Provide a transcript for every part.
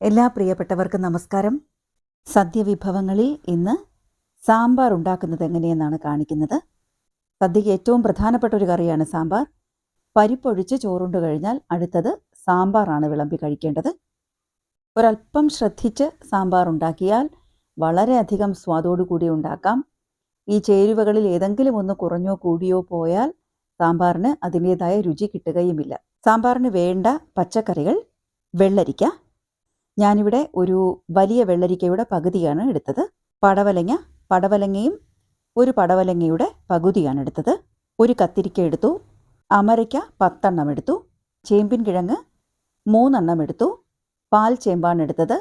എല്ലാ പ്രിയപ്പെട്ടവർക്കും നമസ്കാരം. സദ്യവിഭവങ്ങളിൽ ഇന്ന് സാമ്പാർ ഉണ്ടാക്കുന്നത് എങ്ങനെയെന്നാണ് കാണിക്കുന്നത്. സദ്യയ്ക്ക് ഏറ്റവും പ്രധാനപ്പെട്ട ഒരു കറിയാണ് സാമ്പാർ. പരിപ്പൊഴിച്ച് ചോറുണ്ട് കഴിഞ്ഞാൽ അടുത്തത് സാമ്പാറാണ് വിളമ്പി കഴിക്കേണ്ടത്. ഒരല്പം ശ്രദ്ധിച്ച് സാമ്പാർ ഉണ്ടാക്കിയാൽ വളരെയധികം സ്വാദോടുകൂടി ഉണ്ടാക്കാം. ഈ ചേരുവകളിൽ ഏതെങ്കിലും ഒന്ന് കുറഞ്ഞോ കൂടിയോ പോയാൽ സാമ്പാറിന് അതിന്റേതായ രുചി കിട്ടുകയുമില്ല. സാമ്പാറിന് വേണ്ട പച്ചക്കറികൾ വെള്ളരിക്ക ഞാനിവിടെ ഒരു വലിയ വെള്ളരിക്കയുടെ പകുതിയാണ് എടുത്തത്. പടവലങ്ങ പടവലങ്ങയും ഒരു പടവലങ്ങയുടെ പകുതിയാണ് എടുത്തത്. ഒരു കത്തിരിക്ക എടുത്തു. അമരയ്ക്ക പത്തെണ്ണം എടുത്തു. ചേമ്പിൻ കിഴങ്ങ് മൂന്നെണ്ണം എടുത്തു. പാൽ ചേമ്പാണ് എടുത്തത്.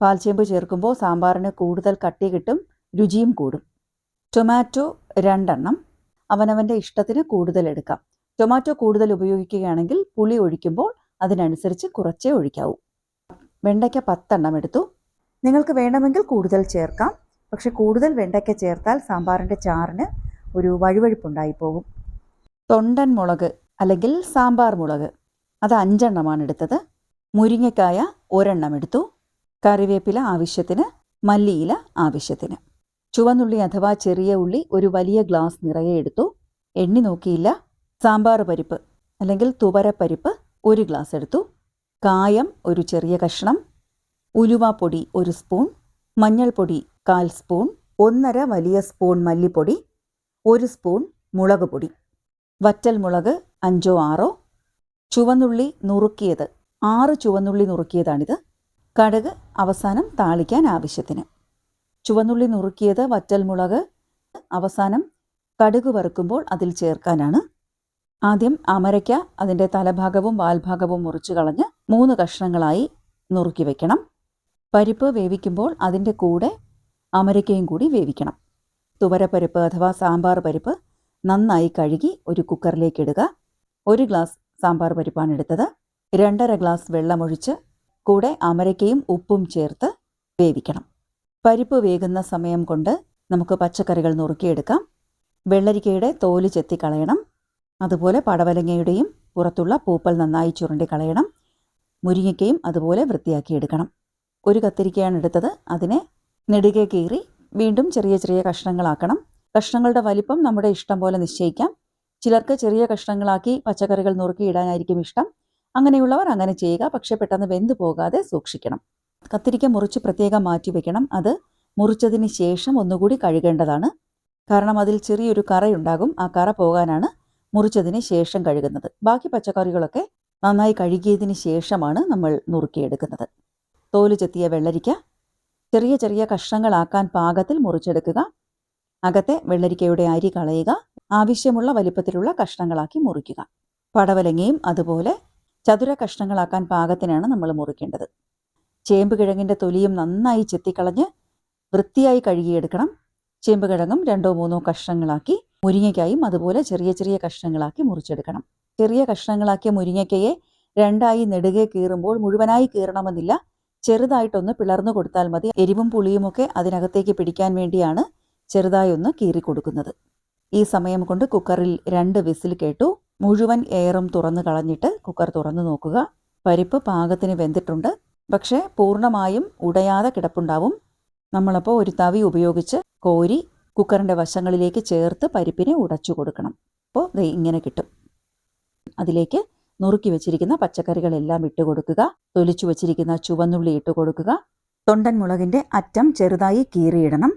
പാൽ ചേമ്പ് ചേർക്കുമ്പോൾ സാമ്പാറിന് കൂടുതൽ കട്ടി കിട്ടും രുചിയും കൂടും. ടൊമാറ്റോ രണ്ടെണ്ണം. അവനവന്റെ ഇഷ്ടത്തിന് കൂടുതൽ എടുക്കാം. ടൊമാറ്റോ കൂടുതൽ ഉപയോഗിക്കുകയാണെങ്കിൽ പുളി ഒഴിക്കുമ്പോൾ അതിനനുസരിച്ച് കുറച്ചേ ഒഴിക്കാവൂ. വെണ്ടയ്ക്ക പത്തെണ്ണം എടുത്തു. നിങ്ങൾക്ക് വേണമെങ്കിൽ കൂടുതൽ ചേർക്കാം. പക്ഷെ കൂടുതൽ വെണ്ടയ്ക്ക ചേർത്താൽ സാമ്പാറിന്റെ ചാറിന് ഒരു വഴുവഴുപ്പുണ്ടായി പോകും. തൊണ്ടൻ മുളക് അല്ലെങ്കിൽ സാമ്പാർ മുളക്. അത് അഞ്ചെണ്ണമാണ് എടുത്തത്. മുരിങ്ങക്കായ ഒരെണ്ണം എടുത്തു. കറിവേപ്പില ആവശ്യത്തിന് മല്ലിയില ആവശ്യത്തിന്. ചുവന്നുള്ളി അഥവാ ചെറിയ ഉള്ളി ഒരു വലിയ ഗ്ലാസ് നിറയെ എടുത്തു. എണ്ണി നോക്കിയില്ല. സാമ്പാർ പരിപ്പ് അല്ലെങ്കിൽ തുവരപ്പരിപ്പ് ഒരു ഗ്ലാസ് എടുത്തു. കായം ഒരു ചെറിയ കഷ്ണം ഉലുവാപ്പൊടി ഒരു സ്പൂൺ മഞ്ഞൾപ്പൊടി കാൽ സ്പൂൺ ഒന്നര വലിയ സ്പൂൺ മല്ലിപ്പൊടി ഒരു സ്പൂൺ മുളക് പൊടി. വറ്റൽ മുളക് അഞ്ചോ ആറോ. ചുവന്നുള്ളി നുറുക്കിയത് ആറ് ചുവന്നുള്ളി നുറുക്കിയതാണിത്. കടുക് അവസാനം താളിക്കാൻ ആവശ്യത്തിന്. ചുവന്നുള്ളി നുറുക്കിയത് വറ്റൽ മുളക് അവസാനം കടുക് വറുക്കുമ്പോൾ അതിൽ ചേർക്കാനാണ് ആദ്യം അമരയ്ക്ക അതിന്റെ തലഭാഗവും വാൽഭാഗവും മുറിച്ച് കളഞ്ഞ് മൂന്ന് കഷ്ണങ്ങളായി നുറുക്കി വെക്കണം. പരിപ്പ് വേവിക്കുമ്പോൾ അതിന്റെ കൂടെ അമരയ്ക്കയും കൂടി വേവിക്കണം. തുവരപ്പരിപ്പ് അഥവാ സാമ്പാർ പരിപ്പ് നന്നായി കഴുകി ഒരു കുക്കറിലേക്ക് ഇടുക. ഒരു ഗ്ലാസ് സാമ്പാർ പരിപ്പാണ് എടുത്തത്. രണ്ടര ഗ്ലാസ് വെള്ളമൊഴിച്ച് കൂടെ അമരയ്ക്കയും ഉപ്പും ചേർത്ത് വേവിക്കണം. പരിപ്പ് വേകുന്ന സമയം കൊണ്ട് നമുക്ക് പച്ചക്കറികൾ നുറുക്കിയെടുക്കാം. വെള്ളരിക്കയുടെ തോൽ ചെത്തി കളയണം അതുപോലെ പടവലങ്ങയുടെയും പുറത്തുള്ള പൂപ്പൽ നന്നായി ചുരുണ്ടി കളയണം. മുരിങ്ങയ്ക്കയും അതുപോലെ വൃത്തിയാക്കി എടുക്കണം. ഒരു കത്തിരിക്കയാണ് എടുത്തത്. അതിനെ നെടുകെ കീറി വീണ്ടും ചെറിയ ചെറിയ കഷ്ണങ്ങളാക്കണം. കഷ്ണങ്ങളുടെ വലിപ്പം നമ്മുടെ ഇഷ്ടം പോലെ നിശ്ചയിക്കാം. ചിലർക്ക് ചെറിയ കഷ്ണങ്ങളാക്കി പച്ചക്കറികൾ നുറുക്കി ഇടാനായിരിക്കും ഇഷ്ടം. അങ്ങനെയുള്ളവർ അങ്ങനെ ചെയ്യുക. പക്ഷേ പെട്ടെന്ന് വെന്തു പോകാതെ സൂക്ഷിക്കണം. കത്തിരിക്ക മുറിച്ച് പ്രത്യേകം മാറ്റി വെക്കണം. അത് മുറിച്ചതിന് ശേഷം ഒന്നുകൂടി കഴുകേണ്ടതാണ്. കാരണം അതിൽ ചെറിയൊരു കറയുണ്ടാകും. ആ കറ പോകാനാണ് മുറിച്ചതിന് ശേഷം കഴുകുന്നത്. ബാക്കി പച്ചക്കറികളൊക്കെ നന്നായി കഴുകിയതിന് ശേഷമാണ് നമ്മൾ നുറുക്കിയെടുക്കുന്നത്. തോൽ ചെത്തിയ വെള്ളരിക്ക ചെറിയ ചെറിയ കഷ്ണങ്ങളാക്കാൻ പാകത്തിൽ മുറിച്ചെടുക്കുക. അകത്തെ വെള്ളരിക്കയുടെ അരി കളയുക. ആവശ്യമുള്ള വലിപ്പത്തിലുള്ള കഷ്ണങ്ങളാക്കി മുറിക്കുക. പടവലങ്ങയും അതുപോലെ ചതുര കഷ്ണങ്ങളാക്കാൻ പാകത്തിനാണ് നമ്മൾ മുറിക്കേണ്ടത്. ചേമ്പ് കിഴങ്ങിന്റെ തൊലിയും നന്നായി ചെത്തിക്കളഞ്ഞ് വൃത്തിയായി കഴുകിയെടുക്കണം. ചേമ്പ് കിഴങ്ങും രണ്ടോ മൂന്നോ കഷ്ണങ്ങളാക്കി മുരിങ്ങയ്ക്കായും അതുപോലെ ചെറിയ ചെറിയ കഷ്ണങ്ങളാക്കി മുറിച്ചെടുക്കണം. ചെറിയ കഷ്ണങ്ങളാക്കിയ മുരിങ്ങയ്ക്കയെ രണ്ടായി നെടുകെ കീറുമ്പോൾ മുഴുവനായി കീറണമെന്നില്ല. ചെറുതായിട്ടൊന്ന് പിളർന്നു കൊടുത്താൽ മതി. എരിവും പുളിയുമൊക്കെ അതിനകത്തേക്ക് പിടിക്കാൻ വേണ്ടിയാണ് ചെറുതായി ഒന്ന് കീറി കൊടുക്കുന്നത് ഈ സമയം കൊണ്ട് കുക്കറിൽ രണ്ട് വിസിൽ കേട്ടു. മുഴുവൻ എയറും തുറന്നു കളഞ്ഞിട്ട് കുക്കർ തുറന്നു നോക്കുക. പരിപ്പ് പാകത്തിന് വെന്തിട്ടുണ്ട്. പക്ഷേ പൂർണമായും ഉടയാതെ കിടപ്പുണ്ടാവും. നമ്മളപ്പോൾ ഒരു തവി ഉപയോഗിച്ച് കോരി കുക്കറിന്റെ വശങ്ങളിലേക്ക് ചേർത്ത് പരിപ്പിനെ ഉടച്ചു കൊടുക്കണം. അപ്പോൾ ഇങ്ങനെ കിട്ടും. അതിലേക്ക് നുറുക്കി വെച്ചിരിക്കുന്ന പച്ചക്കറികളെല്ലാം ഇട്ട് കൊടുക്കുക. തൊലിച്ചു വെച്ചിരിക്കുന്ന ചുവന്നുള്ളി ഇട്ട് കൊടുക്കുക. തൊണ്ടൻ മുളകിന്റെ അറ്റം ചെറുതായി കീറിയിടണം.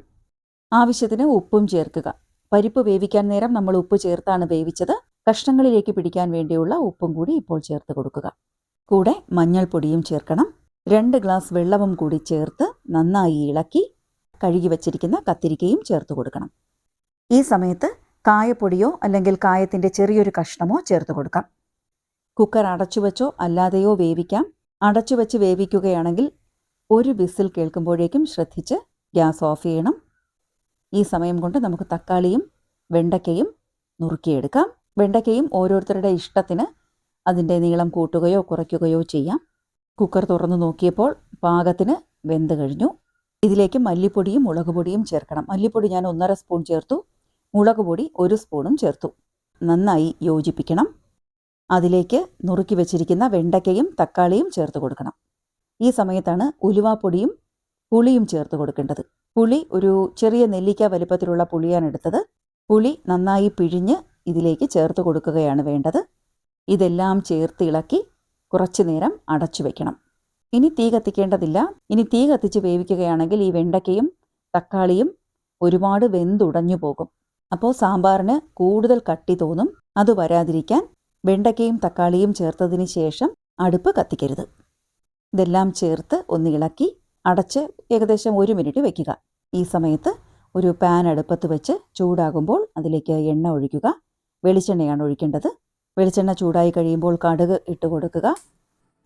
ആവശ്യത്തിന് ഉപ്പും ചേർക്കുക. പരിപ്പ് വേവിക്കാൻ നേരം നമ്മൾ ഉപ്പ് ചേർത്താണ് വേവിച്ചത്. കഷ്ണങ്ങളിലേക്ക് പിടിക്കാൻ വേണ്ടിയുള്ള ഉപ്പും കൂടി ഇപ്പോൾ ചേർത്ത് കൊടുക്കുക. കൂടെ മഞ്ഞൾപ്പൊടിയും ചേർക്കണം. രണ്ട് ഗ്ലാസ് വെള്ളവും കൂടി ചേർത്ത് നന്നായി ഇളക്കി കഴുകി വച്ചിരിക്കുന്ന കത്തിരിക്കയും ചേർത്ത് കൊടുക്കണം. ഈ സമയത്ത് കായപ്പൊടിയോ അല്ലെങ്കിൽ കായത്തിന്റെ ചെറിയൊരു കഷ്ണമോ ചേർത്ത് കൊടുക്കാം. കുക്കർ അടച്ചു വെച്ചോ അല്ലാതെയോ വേവിക്കാം. അടച്ചു വെച്ച് വേവിക്കുകയാണെങ്കിൽ ഒരു ബിസിൽ കേൾക്കുമ്പോഴേക്കും ശ്രദ്ധിച്ച് ഗ്യാസ് ഓഫ് ചെയ്യണം. ഈ സമയം കൊണ്ട് നമുക്ക് തക്കാളിയും വെണ്ടയ്ക്കയും നുറുക്കിയെടുക്കാം. വെണ്ടയ്ക്കയും ഓരോരുത്തരുടെ ഇഷ്ടത്തിന് അതിന്റെ നീളം കൂട്ടുകയോ കുറയ്ക്കുകയോ ചെയ്യാം. കുക്കർ തുറന്ന് നോക്കിയപ്പോൾ പാകത്തിന് വെന്ത് കഴിഞ്ഞു. ഇതിലേക്ക് മല്ലിപ്പൊടിയും മുളക് പൊടിയും ചേർക്കണം. മല്ലിപ്പൊടി ഞാൻ ഒന്നര സ്പൂൺ ചേർത്തു. മുളക് പൊടി ഒരു സ്പൂണും ചേർത്തു. നന്നായി യോജിപ്പിക്കണം. അതിലേക്ക് നുറുക്കി വെച്ചിരിക്കുന്ന വെണ്ടയ്ക്കയും തക്കാളിയും ചേർത്ത് കൊടുക്കണം. ഈ സമയത്താണ് ഉലുവാപ്പൊടിയും പുളിയും ചേർത്ത് കൊടുക്കേണ്ടത്. പുളി ഒരു ചെറിയ നെല്ലിക്ക വലിപ്പത്തിലുള്ള പുളിയാണ് എടുത്തത്. പുളി നന്നായി പിഴിഞ്ഞ് ഇതിലേക്ക് ചേർത്ത് കൊടുക്കുകയാണ് വേണ്ടത്. ഇതെല്ലാം ചേർത്ത് ഇളക്കി കുറച്ചു നേരം അടച്ചു വെക്കണം. ഇനി തീ കത്തിക്കേണ്ടതില്ല. ഇനി തീ കത്തിച്ച് വേവിക്കുകയാണെങ്കിൽ ഈ വെണ്ടയ്ക്കയും തക്കാളിയും ഒരുപാട് വെന്തുടഞ്ഞു പോകും. അപ്പോൾ സാമ്പാറിന് കൂടുതൽ കട്ടി തോന്നും. അത് വരാതിരിക്കാൻ വെണ്ടയ്ക്കയും തക്കാളിയും ചേർത്തതിന് ശേഷം അടുപ്പ് കത്തിക്കരുത്. ഇതെല്ലാം ചേർത്ത് ഒന്ന് ഇളക്കി അടച്ച് ഏകദേശം ഒരു മിനിറ്റ് വയ്ക്കുക ഈ സമയത്ത് ഒരു പാൻ അടുപ്പത്ത് വെച്ച് ചൂടാകുമ്പോൾ അതിലേക്ക് എണ്ണ ഒഴിക്കുക. വെളിച്ചെണ്ണയാണ് ഒഴിക്കേണ്ടത്. വെളിച്ചെണ്ണ ചൂടായി കഴിയുമ്പോൾ കടുക് ഇട്ട് കൊടുക്കുക.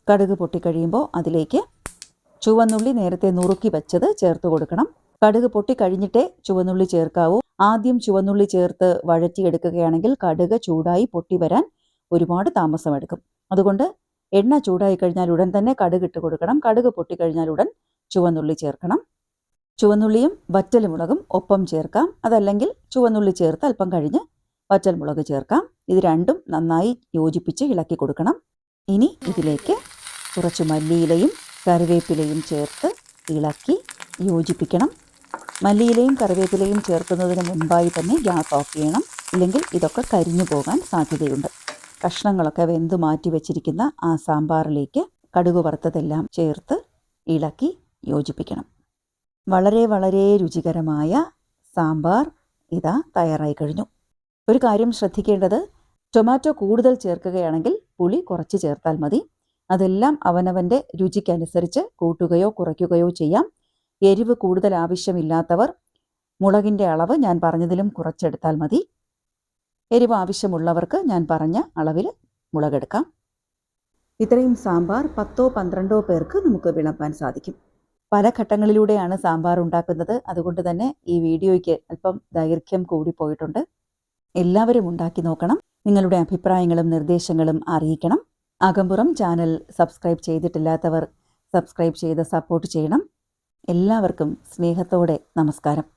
കടുക് പൊട്ടിക്കഴിയുമ്പോൾ അതിലേക്ക് ചുവന്നുള്ളി നേരത്തെ നുറുക്കി വെച്ചത് ചേർത്ത് കൊടുക്കണം. കടുക് പൊട്ടിക്കഴിഞ്ഞിട്ടേ ചുവന്നുള്ളി ചേർക്കാവൂ. ആദ്യം ചുവന്നുള്ളി ചേർത്ത് വഴറ്റിയെടുക്കുകയാണെങ്കിൽ കടുക് ചൂടായി പൊട്ടി വരാൻ ഒരുപാട് താമസമെടുക്കും. അതുകൊണ്ട് എണ്ണ ചൂടായി കഴിഞ്ഞാൽ ഉടൻ തന്നെ കടുക് ഇട്ട് കൊടുക്കണം. കടുക് പൊട്ടിക്കഴിഞ്ഞാൽ ഉടൻ ചുവന്നുള്ളി ചേർക്കണം. ചുവന്നുള്ളിയും വറ്റലുമുളകും ഒപ്പം ചേർക്കാം. അതല്ലെങ്കിൽ ചുവന്നുള്ളി ചേർത്ത് അല്പം കഴിഞ്ഞ് വറ്റൽമുളക് ചേർക്കാം. ഇത് രണ്ടും നന്നായി യോജിപ്പിച്ച് ഇളക്കി കൊടുക്കണം. ഇനി ഇതിലേക്ക് കുറച്ച് മല്ലിയിലയും കറിവേപ്പിലയും ചേർത്ത് ഇളക്കി യോജിപ്പിക്കണം. മല്ലിയിലയും കറിവേപ്പിലയും ചേർക്കുന്നതിന് മുമ്പായി തന്നെ ഗ്യാസ് ഓഫ് ചെയ്യണം. ഇല്ലെങ്കിൽ ഇതൊക്കെ കരിഞ്ഞു പോകാൻ സാധ്യതയുണ്ട്. കഷ്ണങ്ങളൊക്കെ വെന്ത് മാറ്റി വെച്ചിരിക്കുന്ന ആ സാമ്പാറിലേക്ക് കടുക് വറുത്തതെല്ലാം ചേർത്ത് ഇളക്കി യോജിപ്പിക്കണം. വളരെ വളരെ രുചികരമായ സാമ്പാർ ഇതാ തയ്യാറായി കഴിഞ്ഞു. ഒരു കാര്യം ശ്രദ്ധിക്കേണ്ടത് ടൊമാറ്റോ കൂടുതൽ ചേർക്കുകയാണെങ്കിൽ പുളി കുറച്ച് ചേർത്താൽ മതി. അതെല്ലാം അവനവന്റെ രുചിക്കനുസരിച്ച് കൂട്ടുകയോ കുറയ്ക്കുകയോ ചെയ്യാം. എരിവ് കൂടുതൽ ആവശ്യമില്ലാത്തവർ മുളകിന്റെ അളവ് ഞാൻ പറഞ്ഞതിലും കുറച്ചെടുത്താൽ മതി. എരിവ് ആവശ്യമുള്ളവർക്ക് ഞാൻ പറഞ്ഞ അളവിൽ മുളകെടുക്കാം. ഇത്രയും സാമ്പാർ പത്തോ പന്ത്രണ്ടോ പേർക്ക് നമുക്ക് വിളമ്പാൻ സാധിക്കും. പല ഘട്ടങ്ങളിലൂടെയാണ് സാമ്പാർ ഉണ്ടാക്കുന്നത്. അതുകൊണ്ട് തന്നെ ഈ വീഡിയോയ്ക്ക് അല്പം ദൈർഘ്യം കൂടിപ്പോയിട്ടുണ്ട് എല്ലാവരും ഉണ്ടാക്കി നോക്കണം. നിങ്ങളുടെ അഭിപ്രായങ്ങളും നിർദ്ദേശങ്ങളും അറിയിക്കണം. അകമ്പുറം ചാനൽ സബ്സ്ക്രൈബ് ചെയ്തിട്ടില്ലാത്തവർ സബ്സ്ക്രൈബ് ചെയ്ത് സപ്പോർട്ട് ചെയ്യണം. എല്ലാവർക്കും സ്നേഹത്തോടെ നമസ്കാരം.